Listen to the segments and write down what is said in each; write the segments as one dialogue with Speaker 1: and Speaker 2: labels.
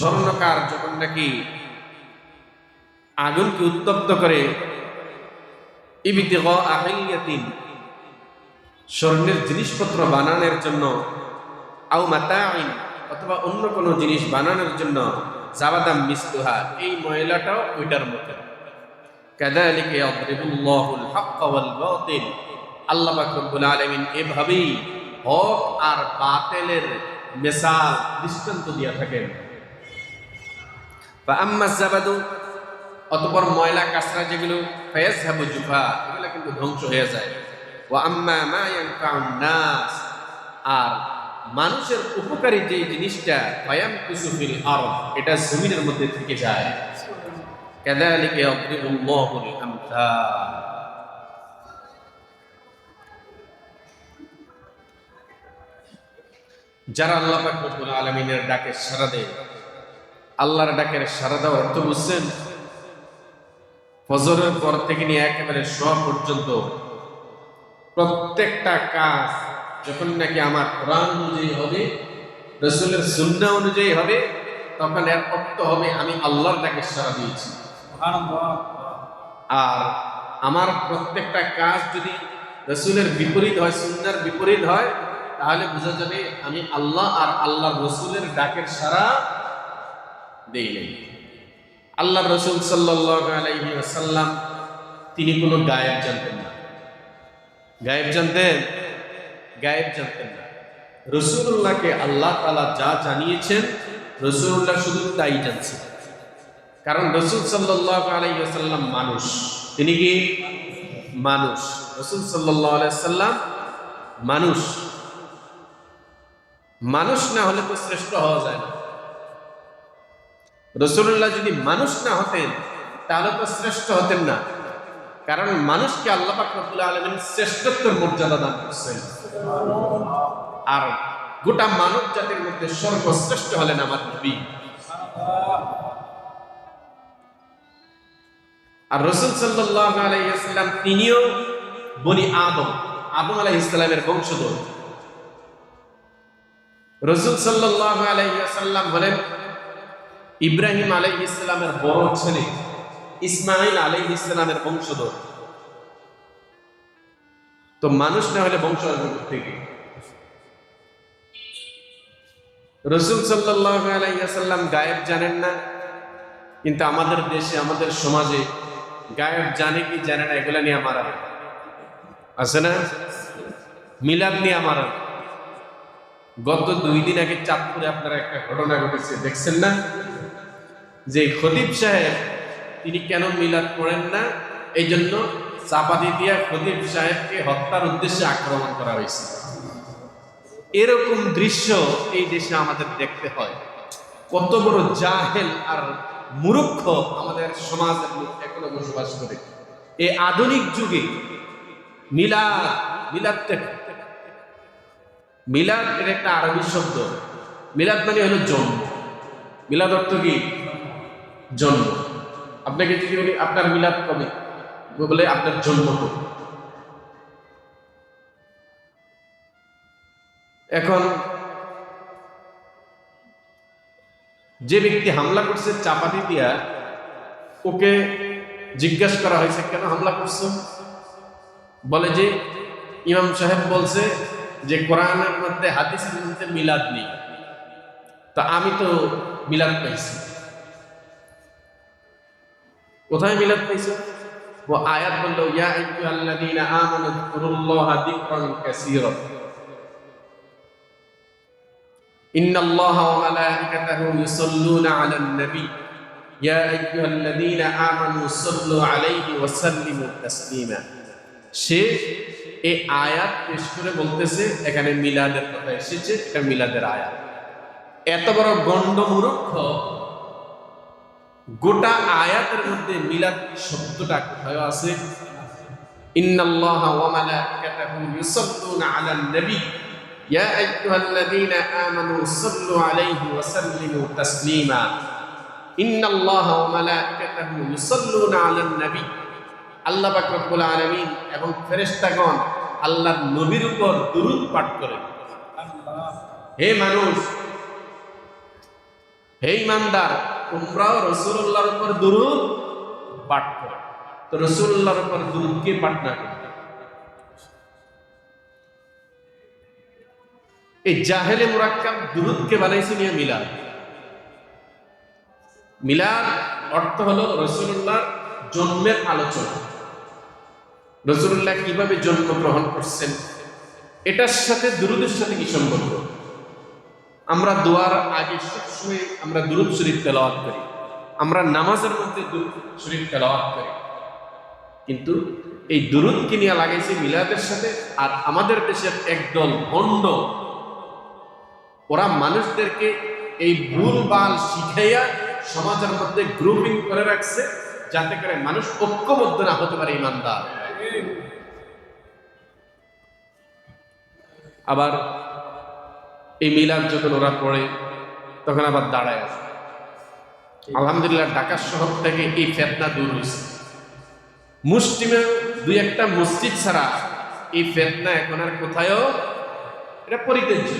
Speaker 1: স্বর্ণকার যখন নাকি আগুনকে উত্তপ্ত করে ইবিতিগ আহিয়াতিন স্বর্ণের জিনিসপত্র বানানোর জন্য আও মাতাইন অথবা অন্য কোনো জিনিস বানানোর জন্য জাবাদাম মিসলুহা। এই ময়লাটাও ওইটার মতো। কাদালিকে ইয়াদরিবুল্লাহুল হাক্কা ওয়াল বাতিল। আল্লাহ পাক রব্বুল আলামিন এভাবেই হক আর বাতিলের মিসাল দৃষ্টান্ত দিয়া থাকেন। বা আম্মাজাবাদু অতপর ময়লা কাসরা যেগুলো ফেয়াজ হাবু জুফা, এগুলো কিন্তু ধ্বংস হয়ে যায়। ও আম্মা নাস, আর মানুষের উপকারী যে জিনিসটা ফায়াম কুসুফিল আর এটা জমিনের মধ্যে থেকে যায়। কেদালিকে অব্দুল আমথা যারা আল্লাহ পাক রব্বুল আলামিনের ডাকে সাড়া দেয় আল্লাহর ডাকের সাড়া দেওয়ার অর্থ বুঝছেন? ফজরের পর থেকে নিয়ে একেবারে সব পর্যন্ত প্রত্যেকটা কাজ যখন নাকি আমার কোরআন অনুযায়ী হবে রসুলের সুন্না অনুযায়ী হবে তখন এর অর্থ হবে আমি আল্লাহর ডাকে সারা দিয়েছি। আর আমার প্রত্যেকটা কাজ যদি রসুলের বিপরীত হয় সুন্নার বিপরীত হয় তাহলে বোঝা যাবে আমি আল্লাহ আর আল্লাহ রসুলের ডাকের সারা দেই নাই। আল্লাহ রসুল আসাল্লাম তিনি কোনো গায়েব জানতেন না। গায়েব জানতেন? গায়েব জানতেন না। রসুল্লাহকে আল্লাহ তালা যা জানিয়েছেন রসুল্লাহ শুধু তাই জানছেন কারণ রসুল সাল্লাহ আলাইসাল্লাম মানুষ। তিনি কি? মানুষ। রসুল সাল্লাহ আলাইসাল্লাম মানুষ। মানুষ না হলে তো শ্রেষ্ঠ হওয়া যায় না। রসুল্লাহ যদি মানুষ না হতেন, তাহলে তো শ্রেষ্ঠ হতেন না। কারণ মানুষকে আল্লাহ পাকুল্লাহ আলমিন শ্রেষ্ঠত্বের মর্যাদা দান করছেন। আর গোটা মানব জাতির মধ্যে সর্বশ্রেষ্ঠ হলেন আমার নবী। আর রসুল সাল্লাহ আলাইসাল্লাম তিনিও বনি আদম আদম আলাহ ইসলামের বংশধর। রসুল সাল্লাহ আলাইসাল্লাম হলেন ইব্রাহিম আলাই ইসলামের বড় ছেলে ইসমাইল আলাই ইসলামের বংশধর। তো মানুষ না হলে বংশ থেকে রসুল সাল্লাহ আলাইসাল্লাম গায়েব জানেন না, কিন্তু আমাদের দেশে, আমাদের সমাজে গায়েব জানে কি জানে না, এগুলা নিয়ে আমার আছে না? মিলাদ নিয়ে আমার গত দুই দিন আগে চাঁদপুরে আপনারা একটা ঘটনা ঘটেছে, দেখছেন না? যে খতিব সাহেব, তিনি কেন মিলাদ পড়েন না? এই জন্য চাপাতি দিয়া খতিব সাহেবকে হত্যার উদ্দেশ্যে আক্রমণ করা হয়েছে। এরকম দৃশ্য এই দেশে আমাদের দেখতে হয়। কত বড় জাহেল আর মূর্খ আমাদের সমাজের লোক এখনও বসবাস করে। এই আধুনিক যুগে মিলাদ মিলাদ মিলাদ এর একটা আরবি শব্দ। মিলাদ মানে হলো জন্ম। মিলাদ অর্থ কি? জন্ম। আপনাকে যদি বলি আপনার মিলাদ কবে? বলে আপনার জন্ম কবে? এখন যে ব্যক্তি হামলা করছে চাপাতি দিয়া ওকে জিজ্ঞাসা করা হয়েছে, কেন হামলা করছ? বলে যে, ইমাম সাহেব বলছে যে কোরআনের মধ্যে মধ্যে মিলাদ নেই। তা আমি তো মিলাদ পাইছি কোথায় মিলাদ পাইছে? ও আয়াত বলল, ইয়া আইয়ুহাল্লাযীনা আমানু যকুরুল্লাহা যিকরান কাসীরা। ইন্নাল্লাহা ওয়া মালাঈকাতাহু ইউসাল্লুনা আলান নাবী। ইয়া আইয়ুহাল্লাযীনা আমানু সাল্লু আলাইহি ওয়া সাল্লিমু তাসলিমা। সে এই আয়াত পেশ করে বলতেছে, এখানে মিলাদের কথা এসেছে, এটা মিলাদের আয়াত। এত বড় গন্ডমূর্খ গোটা আয়াতের মধ্যে মিলাদ শব্দটা কোথায় আছে? ইন্নাল্লাহ ওয়া মালাইকাতাহু ইউসাল্লুনা আলান নবী। ইয়া আইয়ুহাল্লাযীনা আমানু সাল্লু আলাইহি ওয়া সাল্লিমু তাসলিমা। ইন্নাল্লাহ ওয়া মালাইকাতাহু ইউসাল্লুনা আলান নবী। আল্লাহ পাক রব্বুল আলামিন এবং ফেরেশতাগণ আল্লাহর নবীর উপর দুরূদ পাঠ করে হে মানুষ, হে ইমানদার তোমরাও রসুল্লাহর উপর দুরুদ, পাঠ করো। তো রসুল্লাহর উপর দুরুদ কে পাঠ না এই জাহেলে মুরাক্কাব দুরুদকে বানাইছে নিয়ে মিলাদ। মিলাদ অর্থ হলো রসুল্লাহর জন্মের আলোচনা। রসুল্লাহ কীভাবে জন্মগ্রহণ করছেন? এটার সাথে দুরুদের সাথে কি সম্পর্ক? আমরা দোয়ার আগে সবসময় আমরা দুরুদ শরীফ তেলাওয়াত করি। আমরা নামাজের মধ্যে দুরুদ শরীফ তেলাওয়াত করি। কিন্তু এই দুরুদকে নিয়ে লাগাইছে মিলাদের সাথে আর আমাদের দেশের একদল ভণ্ড? ওরা মানুষদেরকে এই ভুল বাল শিখাইয়া সমাজের মধ্যে গ্রুপিং করে রাখছে যাতে করে মানুষ ঐক্যবদ্ধ না হতে পারে ইমানদার। আবার এই মিলাদ যখন ওরা পড়ে, তখন আবার দাঁড়ায় আসে আলহামদুলিল্লাহ ঢাকা শহর থেকে এই ফেতনা দূর হয়েছে। মুসলিমে দুই একটা মসজিদ ছাড়া এই ফেতনা এখন আর কোথায়ও, এটা পরিত্যাজ্য।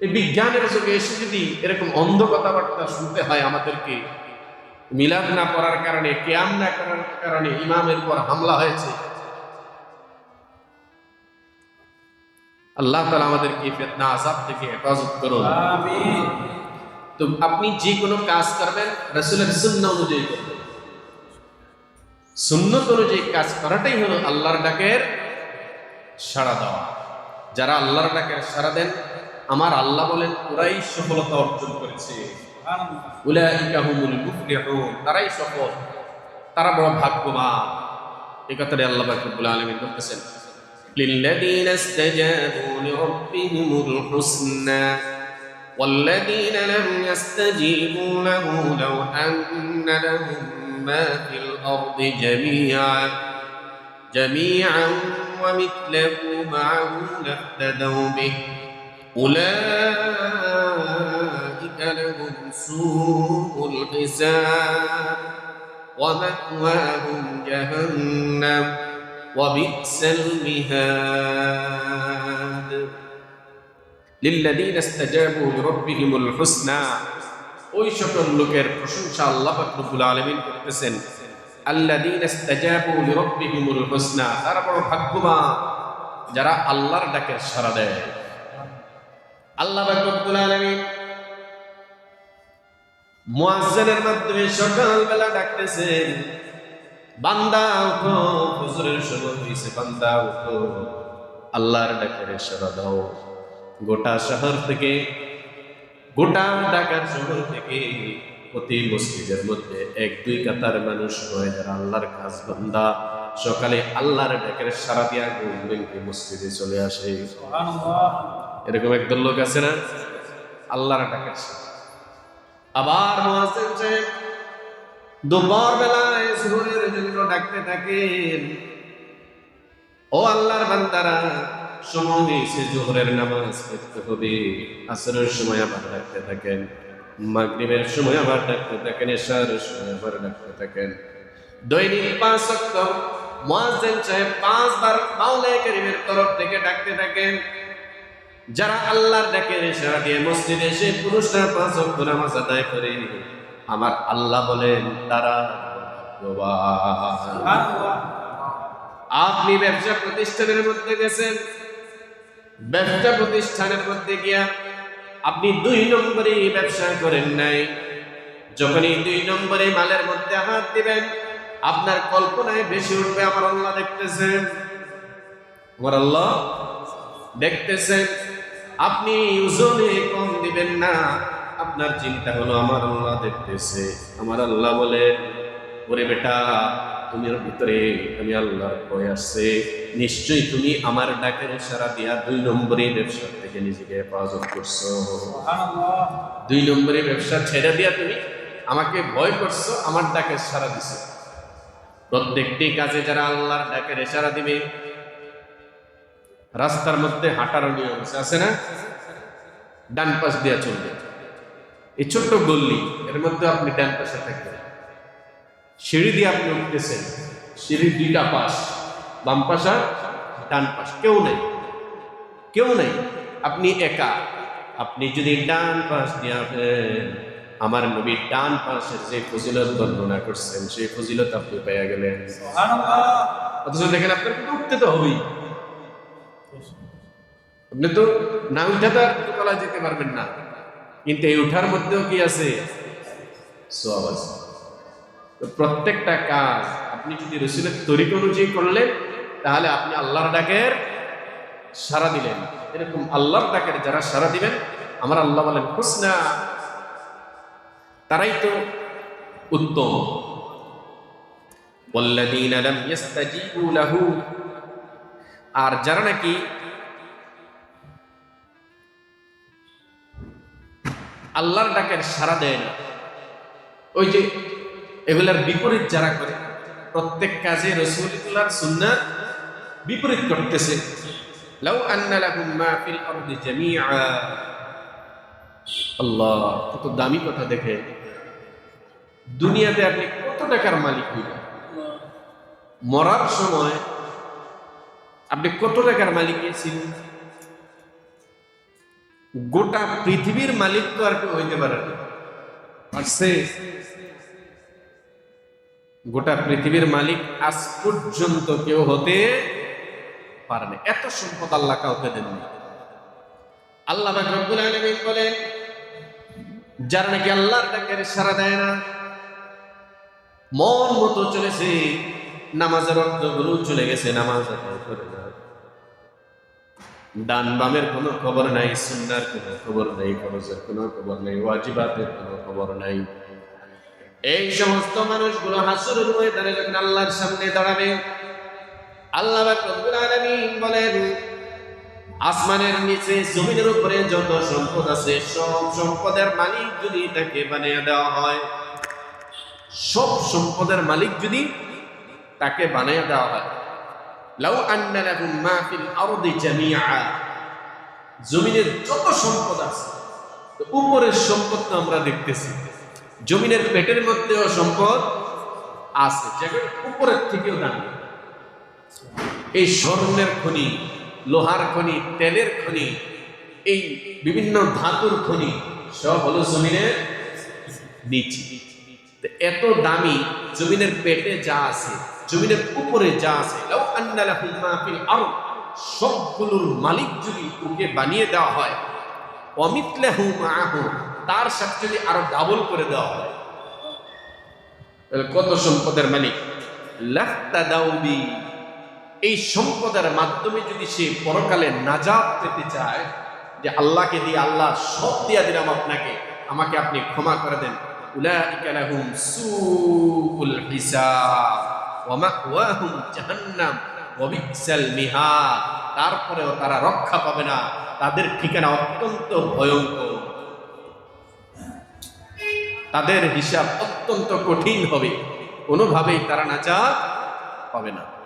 Speaker 1: এই বিজ্ঞানের যুগে এসে যদি এরকম অন্ধ কথাবার্তা শুনতে হয় আমাদেরকে, মিলাদ না পড়ার কারণে, কেয়াম না করার কারণে ইমামের পর হামলা হয়েছে আল্লাহ তালা আমাদেরকে ফেতনা আজাব থেকে হেফাজত করুন। তো আপনি যে কোনো কাজ করবেন রসুলের সুন্না অনুযায়ী করবেন সুন্নত অনুযায়ী কাজ করাটাই হলো আল্লাহর ডাকের সাড়া দেওয়া। যারা আল্লাহর ডাকের সাড়া দেন আমার আল্লাহ বলেন ওরাই সফলতা অর্জন করেছে। তারাই সফল। তারা বড় ভাগ্যবান। এই কথাটি আল্লাহ রব্বুল আলামিন বলতেছেন। للذين استجابوا لربهم الحسنى والذين لم يستجيبوا له لو أن لهم ما في الأرض جميعا جميعا ومثله معه لافتدوا به. أولئك لهم سوء الحساب ومأواهم جهنم. وبئس المهاد للذين استجابوا لربهم الحسنى ওই সকল লোকের প্রশংসা আল্লাহ রব্বুল আলামিন করতেছেন আল্লাযীনা ইস্তাজাবু লিরাব্বিহিমুল হুসনা তারা বড় ভাগ্যবান যারা আল্লাহর ডাকে সাড়া দেয় আল্লাহ রব্বুল আলামিন মুয়াজ্জিনের মাধ্যমে সকালবেলা ডাকতেছেন বান্দা উঠো ফজরের সময় হয়েছে বান্দা উঠো আল্লাহর দাও। গোটা শহর থেকে গোটা ঢাকার শহর থেকে প্রতি মসজিদের মধ্যে এক দুই কাতার মানুষ হয় যারা আল্লাহর কাজ বান্দা। সকালে আল্লাহর ডাকের সারা দিয়া মসজিদে চলে আসে। এরকম একদল লোক আছে না? আল্লাহর ডাকের আবার মহাসেন সাহেব দুপুর বেলায় ডাকতে থাকেন। ও আল্লাহর বান্দারা, সময় হয়েছে জোহরের নামাজ পড়তে হবে। আসরের সময় আবার ডাকতে থাকেন। মাগরিবের সময় আবার ডাকতে থাকেন। এশার সময় আবার ডাকতে থাকেন। দৈনিক পাঁচ অক্ট মুয়াজ্জিন সাহেব পাঁচবার মাওলায়ে কারীমের তরফ থেকে ডাকতে থাকেন। যারা আল্লাহর ডাকে ইশারা দিয়ে মসজিদে এসে পুরুষরা পাঁচ অক্ট নামাজ আদায় করে, আমার আল্লাহ বলেন, তারা আপনি ব্যবসা প্রতিষ্ঠানের মধ্যে গেছেন, ব্যবসা প্রতিষ্ঠানের মধ্যে গিয়া আপনি দুই নম্বরে ব্যবসা করেন নাই। যখনই দুই নম্বরে মালের মধ্যে হাত দিবেন, আপনার কল্পনায় বেশি উঠবে, আমার আল্লাহ দেখতেছেন। আমার আল্লাহ দেখতেছেন। আপনি ওজনে কম দিবেন না, আপনার চিন্তা হলো, আমার আল্লাহ দেখতেছে। আমার আল্লাহ বলে ওরে বেটা তুমি ভিতরে আমি আল্লাহর ভয় আসছে নিশ্চয়ই তুমি আমার ডাকের সারা দিয়া দুই নম্বরে ব্যবসা থেকে নিজেকে হেফাজত করছ। দুই নম্বরে ব্যবসা ছেড়ে দিয়া তুমি আমাকে ভয় করছ আমার ডাকের সারা দিছো। প্রত্যেকটি কাজে যারা আল্লাহর ডাকের ইশারা দিবে রাস্তার মধ্যে হাঁটার নিয়ম আছে, আছে না? ডান পাশ দিয়া চলবে। এই ছোট্ট গল্লি এর মধ্যে আপনি ডান পাশে থাকবেন। সিঁড়ি দিয়ে আপনি উঠতেছেন। সিঁড়ির দুইটা পাশ বাম পাশ আর ডান পাশ। কেউ নেই। কেউ নেই। আপনি একা। আপনি যদি ডান পাশ দিয়ে আমার নবী ডান পাশের যে ফজিলত বর্ণনা করছেন সেই ফজিলত আপনি পেয়ে গেলেন। অথচ দেখেন আপনার কিন্তু উঠতে তো হবেই। আপনি তো না উঠে তো তলায় যেতে পারবেন না। কিন্তু এই উঠার মধ্যেও কি আছে? সব আছে। প্রত্যেকটা কাজ আপনি যদি রসুলের তরিক অনুযায়ী করলেন, তাহলে আপনি আল্লাহর ডাকের সারা দিলেন। এরকম আল্লাহর ডাকের যারা সারা দিবেন, আমার আল্লাহ বলেন খুশনা তারাই তো উত্তম। আর যারা নাকি আল্লাহর ডাকের সারা দেন, ওই যে এগুলার বিপরীত যারা করে, প্রত্যেক কাজে রসুল্লাহর সুন্নার বিপরীত করতেছে। লাউ আন্না লাহুম মা ফিল আরদি জামিআ। আল্লাহ, কত দামি কথা দেখে। দুনিয়াতে আপনি কত টাকার মালিক হইবেন মরার সময় আপনি কত টাকার মালিক ছিলেন গোটা পৃথিবীর মালিক তো আর কেউ হইতে পারে না। পারছে গোটা পৃথিবীর মালিক আজ পর্যন্ত কেউ হতে পারে না এত সম্পদ আল্লাহ কাউকে দেননি। আল্লাহ রব্বুল আলামিন বলেন, যারা নাকি আল্লাহর ডাকের সারা দেয় না, মন মতো চলেছে, নামাজের অর্থগুলো চলে গেছে, নামাজ ডান বামের কোনো খবর নাই, সুন্নার কোনো খবর নাই, ফরজের কোনো খবর নাই, ওয়াজিবাতের কোনো খবর নাই। এই সমস্ত মানুষগুলো হাসুরের ময়দানে যখন আল্লাহর সামনে দাঁড়াবে, আল্লাহ বলেন, আসমানের নিচে, জমিনের উপরে যত সম্পদ আছে, সব সম্পদের মালিক যদি তাকে বানিয়ে দেওয়া হয়, সব সম্পদের মালিক যদি তাকে বানিয়ে দেওয়া হয়। লাউ আন্না লাহুম মা ফিল আরদি জামিআ। জমিনের যত সম্পদ আছে, উপরের সম্পদ তো আমরা দেখতেছি। জমিনের পেটের মধ্যেও সম্পদ আছে, যেগুলো উপরের থেকেও দামি। এই স্বর্ণের খনি, লোহার খনি, তেলের খনি, এই বিভিন্ন ধাতুর খনি সব হলো জমিনের নিচে। এত দামি জমিনের পেটে যা আছে, জমিনের উপরে যা আছে ফিল সবগুলোর মালিক যদি ওকে বানিয়ে দেওয়া হয় অমিতলাহু মাআহু তার সাথে যদি আরও ডাবল করে দেওয়া হয়, তাহলে কত সম্পদের মালিক? লাফতা দাউবি। এই সম্পদের মাধ্যমে যদি সে পরকালে নাজাত পেতে চায়, যে আল্লাহকে দিয়ে আল্লাহ সব দিয়া দিলাম আপনাকে, আমাকে আপনি ক্ষমা করে দেন। তারপরেও তারা রক্ষা পাবে না। তাদের ঠিকানা অত্যন্ত ভয়ঙ্কর। তাদের হিসাব অত্যন্ত কঠিন হবে। কোনোভাবেই তারা নাচা পাবে না।